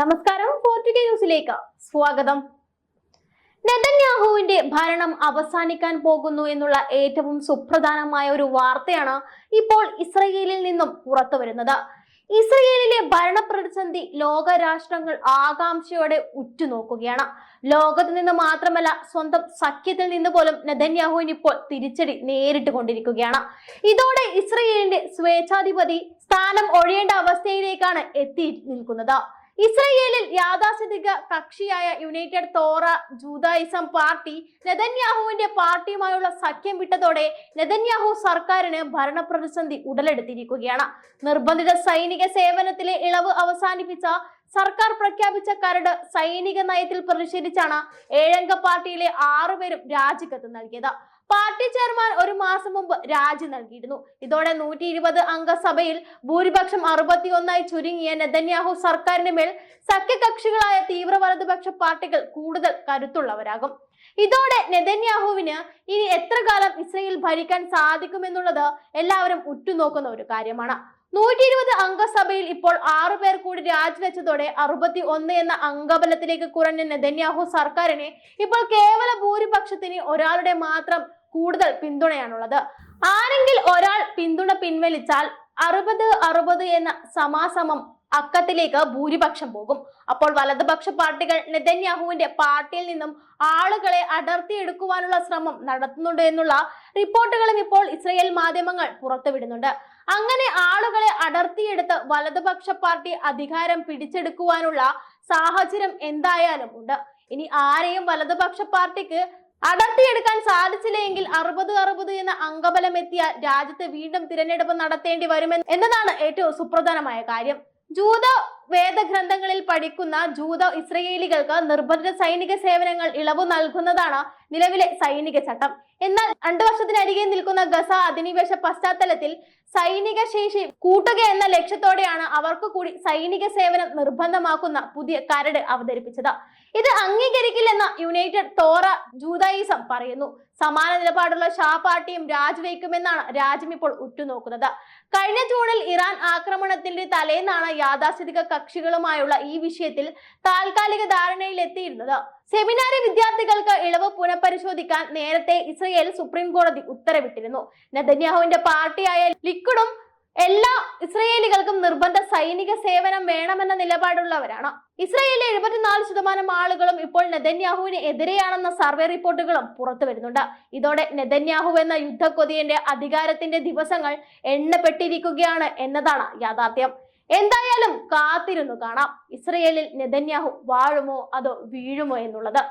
നമസ്കാരം പോർട്ടുഗൽ ന്യൂസിലേക്ക് സ്വാഗതം. നെതന്യാഹുവിന്റെ ഭരണം അവസാനിക്കാൻ പോകുന്നു എന്നുള്ള ഏറ്റവും സുപ്രധാനമായ ഒരു വാർത്തയാണ് ഇപ്പോൾ ഇസ്രയേലിൽ നിന്നും പുറത്തു വരുന്നത് ഇസ്രയേലിലെ ഭരണ പ്രതിസന്ധി ലോക രാഷ്ട്രങ്ങൾ ആകാംക്ഷയോടെ ഉറ്റുനോക്കുകയാണ്. ലോകത്ത് നിന്ന് മാത്രമല്ല സ്വന്തം സഖ്യത്തിൽ നിന്ന് പോലും നെതന്യാഹുവിന് ഇപ്പോൾ തിരിച്ചടി നേരിട്ട് കൊണ്ടിരിക്കുകയാണ് ഇതോടെ ഇസ്രയേലിന്റെ സ്വേച്ഛാധിപതി സ്ഥാനം ഒഴിയേണ്ട അവസ്ഥയിലേക്കാണ് എത്തി നിൽക്കുന്നത്. ഇസ്രയേലിൽ യാഥാസ്ഥിതിക കക്ഷിയായ യുണൈറ്റഡ് തോറ ജൂതായിസം പാർട്ടി നെതന്യാഹുവിന്റെ പാർട്ടിയുമായുള്ള സഖ്യം വിട്ടതോടെ നെതന്യാഹു സർക്കാരിന് ഭരണപ്രതിസന്ധി ഉടലെടുത്തിരിക്കുകയാണ്. നിർബന്ധിത സൈനിക സേവനത്തിലെ ഇളവ് അവസാനിപ്പിച്ച സർക്കാർ പ്രഖ്യാപിച്ച കരട് സൈനിക നയത്തിൽ പ്രതിഷേധിച്ചാണ് ഏഴംഗ പാർട്ടിയിലെ ആറുപേരും രാജിക്കത്ത് നൽകിയത്. പാർട്ടി ചെയർമാൻ ഒരു മാസം മുമ്പ് രാജി നൽകിയിരുന്നു. ഇതോടെ നൂറ്റി ഇരുപത് അംഗ സഭയിൽ ഭൂരിപക്ഷം അറുപത്തിയൊന്നായി ചുരുങ്ങിയ നെതന്യാഹു സർക്കാരിന് മേൽ സഖ്യകക്ഷികളായ തീവ്ര വലതുപക്ഷ പാർട്ടികൾ കൂടുതൽ കരുത്തുള്ളവരാകും. ഇതോടെ നെതന്യാഹുവിന് ഇനി എത്ര കാലം ഇസ്രയേൽ ഭരിക്കാൻ സാധിക്കുമെന്നുള്ളത് എല്ലാവരും ഉറ്റുനോക്കുന്ന ഒരു കാര്യമാണ്. നൂറ്റി ഇരുപത് അംഗസഭയിൽ ഇപ്പോൾ ആറു പേർ കൂടി രാജിവെച്ചതോടെ അറുപത്തി ഒന്ന് എന്ന അംഗബലത്തിലേക്ക് കുറഞ്ഞ നെതന്യാഹു സർക്കാരിനെ ഇപ്പോൾ കേവല ഭൂരിപക്ഷത്തിന് ഒരാളുടെ മാത്രം കൂടുതൽ പിന്തുണയാണുള്ളത്. ആരെങ്കിൽ ഒരാൾ പിന്തുണ പിൻവലിച്ചാൽ അറുപത് അറുപത് എന്ന സമാസമം അക്കത്തിലേക്ക് ഭൂരിപക്ഷം പോകും. അപ്പോൾ വലതുപക്ഷ പാർട്ടികൾ നെതന്യാഹുവിന്റെ പാർട്ടിയിൽ നിന്നും ആളുകളെ അടർത്തിയെടുക്കുവാനുള്ള ശ്രമം നടത്തുന്നുണ്ട് എന്നുള്ള റിപ്പോർട്ടുകളും ഇപ്പോൾ ഇസ്രയേൽ മാധ്യമങ്ങൾ പുറത്തുവിടുന്നുണ്ട്. അങ്ങനെ ആളുകളെ അടർത്തിയെടുത്ത് വലതുപക്ഷ പാർട്ടി അധികാരം പിടിച്ചെടുക്കുവാനുള്ള സാഹചര്യം എന്തായാലും ഉണ്ട്. ഇനി ആരെയും വലതുപക്ഷ പാർട്ടിക്ക് അടർത്തിയെടുക്കാൻ സാധിച്ചില്ലെങ്കിൽ അറുപത് അറുപത് എന്ന അംഗബലം എത്തിയ രാജ്യത്ത് വീണ്ടും തിരഞ്ഞെടുപ്പ് നടത്തേണ്ടി വരുമെന്ന് എന്നതാണ് ഏറ്റവും സുപ്രധാനമായ കാര്യം. ജൂത വേദഗ്രന്ഥങ്ങളിൽ പഠിക്കുന്ന ജൂത ഇസ്രയേലികൾക്ക് നിർബന്ധിത സൈനിക സേവനങ്ങൾ ഇളവ് നൽകുന്നതാണ് നിലവിലെ സൈനിക ചട്ടം. എന്നാൽ രണ്ടു വർഷത്തിനരികെ നിൽക്കുന്ന ഗസ അധിനിവേശ പശ്ചാത്തലത്തിൽ സൈനിക ശേഷി കൂട്ടുക എന്ന ലക്ഷ്യത്തോടെയാണ് അവർക്ക് കൂടി സൈനിക സേവനം നിർബന്ധമാക്കുന്ന പുതിയ കരട് അവതരിപ്പിച്ചത്. ഇത് അംഗീകരിക്കില്ലെന്ന് യുണൈറ്റഡ് തോറ ജൂതായിസം പറയുന്നു. സമാന നിലപാടുള്ള ഷാ പാർട്ടിയും രാജിവെക്കുമെന്നാണ് രാജ്യം ഇപ്പോൾ ഉറ്റുനോക്കുന്നത്. കഴിഞ്ഞ ജൂണിൽ ഇറാൻ ആക്രമണത്തിന്റെ തലേന്നാണ് യാഥാസ്ഥിതിക കക്ഷികളുമായുള്ള ഈ വിഷയത്തിൽ താൽക്കാലിക ധാരണയിലെത്തിയിരുന്നത്. സെമിനാരി വിദ്യാർത്ഥികൾക്ക് ഇളവ് പുനഃപരിശോധിക്കാൻ നേരത്തെ ഇസ്രയേൽ സുപ്രീം കോടതി ഉത്തരവിട്ടിരുന്നു. നെതന്യാഹുവിന്റെ പാർട്ടിയായ ലിക്വിഡും എല്ലാ ഇസ്രയേലികൾക്കും നിർബന്ധ സൈനിക സേവനം വേണമെന്ന നിലപാടുള്ളവരാണ്. ഇസ്രയേലിലെ എഴുപത്തിനാല് ശതമാനം ആളുകളും ഇപ്പോൾ നെതന്യാഹുവിന് എതിരെയാണെന്ന സർവേ റിപ്പോർട്ടുകളും പുറത്തു വരുന്നുണ്ട്. ഇതോടെ നെതന്യാഹു എന്ന യുദ്ധക്കൊതിയന്റെ അധികാരത്തിന്റെ ദിവസങ്ങൾ എണ്ണപ്പെട്ടിരിക്കുകയാണ് എന്നതാണ് യാഥാർത്ഥ്യം. എന്തായാലും കാത്തിരുന്നു കാണാം. ഇസ്രയേലിൽ നെതന്യാഹു വാഴുമോ അതോ വീഴുമോ എന്നുള്ളത്.